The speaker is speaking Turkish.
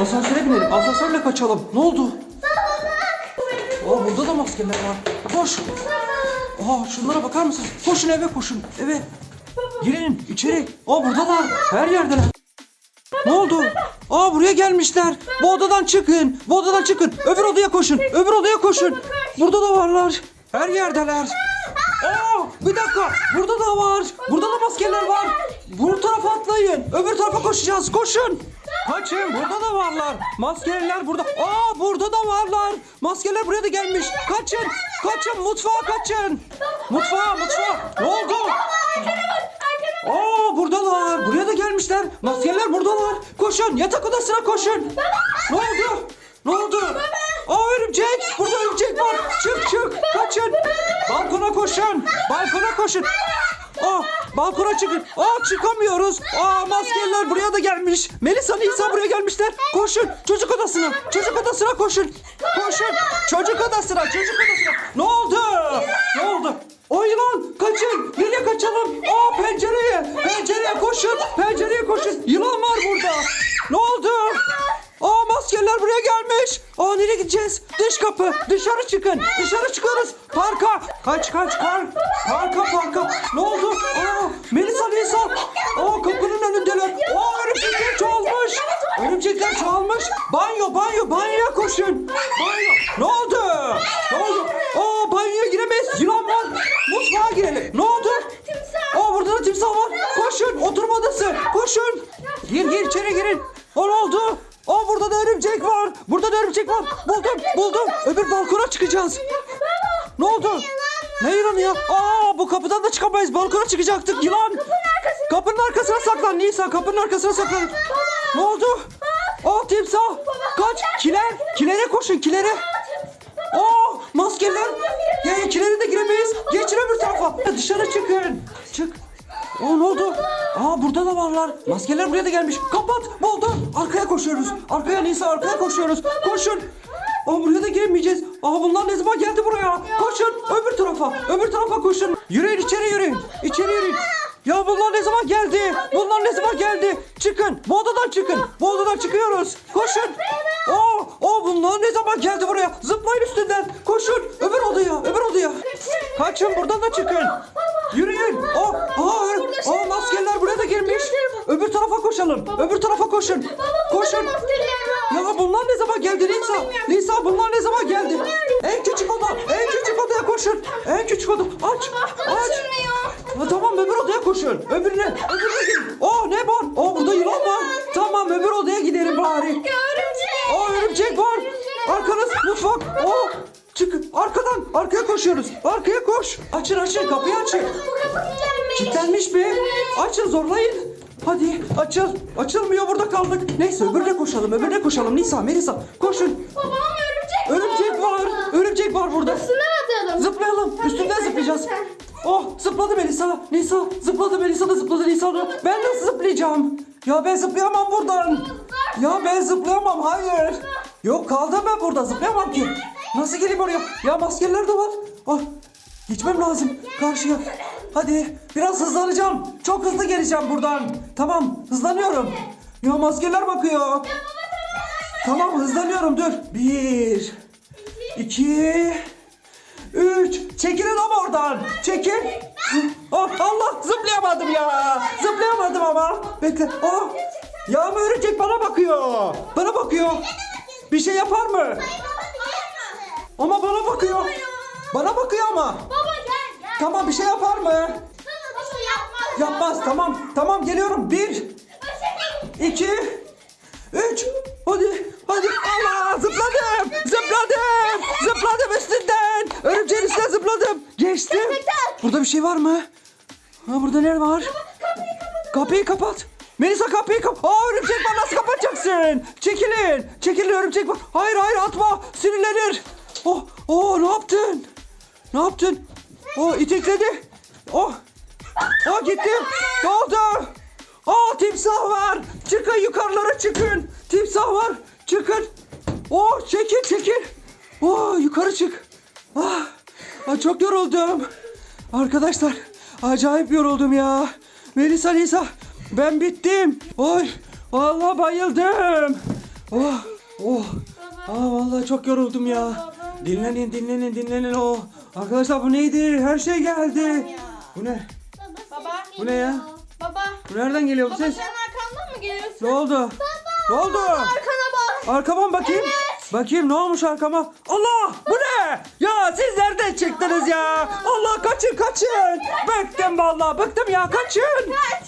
Asansöre binelim. Asansörle kaçalım. Ne oldu? Aa burada da maskeler var. Koş. Aa şunlara bakar mısınız? Koşun eve koşun. Eve. Girin içeri. Aa buradalar. Her yerdeler. Ne oldu? Aa buraya gelmişler. Bu odadan çıkın. Bu odadan çıkın. Öbür odaya koşun. Öbür odaya koşun. Burada da varlar. Her yerdeler. Aa bir dakika. Burada da var. Burada da maskeler var. Bu tarafa atlayın. Öbür tarafa koşacağız. Koşun. Kaçın. Burada da varlar. Maskeler burada. Aa burada da varlar. Maskeler buraya da gelmiş. Kaçın. Kaçın. Mutfağa kaçın. Mutfağa mutfağa. Ne oldu? Aa buradalar. Buraya da gelmişler. Maskeler buradalar. Koşun. Yatak odasına koşun. Ne oldu? Ne oldu? Aa örümcek. Burada örümcek var. Çık çık. Balkona koşun. Balkona koşun. Aa balkona çıkın. Aa çıkamıyoruz. Aa maskeler buraya da gelmiş. Melisa Nisa buraya gelmişler. Koşun. Çocuk odasına. Çocuk odasına koşun. Koşun. Çocuk odasına. Çocuk odasına. Ne oldu? Ne oldu? Ay lan kaçın. Nereye kaçalım? Aa pencereye. Pencereye koşun. Pencereye koşun. Yılan var burada. Ne oldu? Aa maskeler buraya gelmiş. Aa nereye gideceğiz? Dış kapı. Dışarı çıkın. Dışarı çıkıyoruz. Parka. Kaç kaç kar. Parka parka. Ne oldu? Aa Melisa Nisa. Aa kapının önündeler. Aa örümcekler çoğalmış. Örümcekler çoğalmış. Banyo banyo banyoya koşun. Banyo. Ne oldu? Ne oldu? Aa banyoya giremeyiz. Yılan var. Mutfağa girelim. Ne oldu? Aa burada da timsah var. Koşun. Oturma odası. Koşun. Gir gir içeri girin. O ne oldu? Aa burada da örümcek var. Burada da örümcek var. Buldum buldum. Öbür balkona çıkacağız. Ne oldu? Ne yılanı ya? Aa bu kapıdan da çıkamayız. Balkona çıkacaktık. Yılan. Kapının arkasına saklan. Nisa kapının arkasına saklan. Ne oldu? Aa timsah. Kaç. Kiler. Kilere koşun kilere. Aa maskeler. Ya kilere de giremeyiz. Geçin öbür tarafa. Dışarı çıkın. Çık. Aa ne oldu? Aa burada da varlar. Maskeler buraya da gelmiş. Kapat. Buldum. Arkaya koşuyoruz. Arkaya Nisa arkaya koşuyoruz. Koşun. Aa buraya da giremeyeceğiz. Aa bunlar ne zaman geldi buraya? Koşun. Öbür tarafa. Öbür tarafa koşun. Yürüyün içeri yürüyün. İçeri yürüyün. Ya bunlar ne zaman geldi? Bunlar ne zaman geldi? Çıkın. Bu odadan çıkın. Bu odadan çıkıyoruz. Koşun. Aa, aa bunlar ne zaman geldi buraya? Zıplayın üstünden. Koşun. Öbür odaya. Öbür odaya. Kaçın buradan da çıkın. Yürüyün. Aa, aa, aa maskeler buraya da girmiş. Öbür tarafa koşalım. Öbür tarafa koşun. Koşun. Ya bunlar ne zaman geldi Nisa? Nisa bunlar ne zaman geldi? En küçük oda. En küçük odaya koşun. En küçük oda. Aç. Aç. Ha, tamam öbür odaya koşun. Öbürüne. Öbürüne gidin. Aa ne var? Aa burada yılan var. Tamam öbür odaya gidelim bari. Aa örümcek var. Arkanız mutfak. Aa çık arkadan arkaya koşuyoruz. Arkaya koş. Açın açın kapıyı açın. Kilitlenmiş mi? Açın zorlayın. Hadi açıl. Açılmıyor burada kaldık. Neyse öbürüne koşalım öbürüne koşalım. Nisa Melisa koşun. Babam örümcek. Örümcek var. Örümcek var burada. Üstüne atalım. Zıplayalım. Üstünden zıplayacağız. Oh zıpladı Melisa. Nisa zıpladı Melisa da zıpladı Nisa da. Ben nasıl zıplayacağım? Ya ben zıplayamam buradan. Ya ben zıplayamam hayır. Yok kaldım ben burada zıplayamam ki. Nasıl geleyim oraya? Ya maskeler de var. Ah geçmem lazım karşıya. Hadi biraz hızlanacağım. Çok hızlı geleceğim buradan. Tamam hızlanıyorum. Ya maskeler bakıyor. Tamam hızlanıyorum dur. Bir. iki, Üç. Çekilin ama oradan. Çekil. Oh, Allah zıplayamadım ya. Zıplayamadım ama. Bekle. Oh. Yağmur örümcek bana bakıyor. Bana bakıyor. Bir şey yapar mı? Ama bana bakıyor. Bana bakıyor ama. Tamam bir şey yapar mı? Baba yapmaz. Yapmaz tamam. Tamam geliyorum. Bir, iki, üç. Hadi, hadi. Allah zıpladım. Zıpladım. Zıpladım üstünden. Örümceğin üstüne zıpladım. Geçtim. Burada bir şey var mı? Ha burada ne var? Kapıyı kapat. Melisa kapıyı kapat. Aa örümcek var nasıl kapatacaksın? Çekilin. Çekilin örümcek var. Hayır hayır atma. Sinirlenir. Oh, oh ne yaptın? Ne yaptın? Oh itekledi. Oh. Oh gittim. Ne oldu? Aa timsah var. Çıkın yukarılara çıkın. Timsah var. Çıkın. Oh çekil çekil. Oh yukarı çık. Ah, ah, çok yoruldum. Arkadaşlar acayip yoruldum ya. Melisa Nisa ben bittim. Oy Vallahi bayıldım. Oh, oh. Aa vallahi çok yoruldum ya. Dinlenin, dinlenin, dinlenin. Oh. Arkadaşlar bu neydi? Her şey geldi. Bu ne? Baba. Bu ne ya? Baba. Bu nereden geliyor bu Baba ses? sen arkamdan mı geliyorsun? Ne oldu? Ne oldu? Arkana bak. Arkama mı bakayım? Bakayım ne olmuş arkama? Allah! Bu ne? Ya siz nereden çıktınız ya? Allah kaçın kaçın. Bıktım vallahi bıktım ya kaçın. Kaç.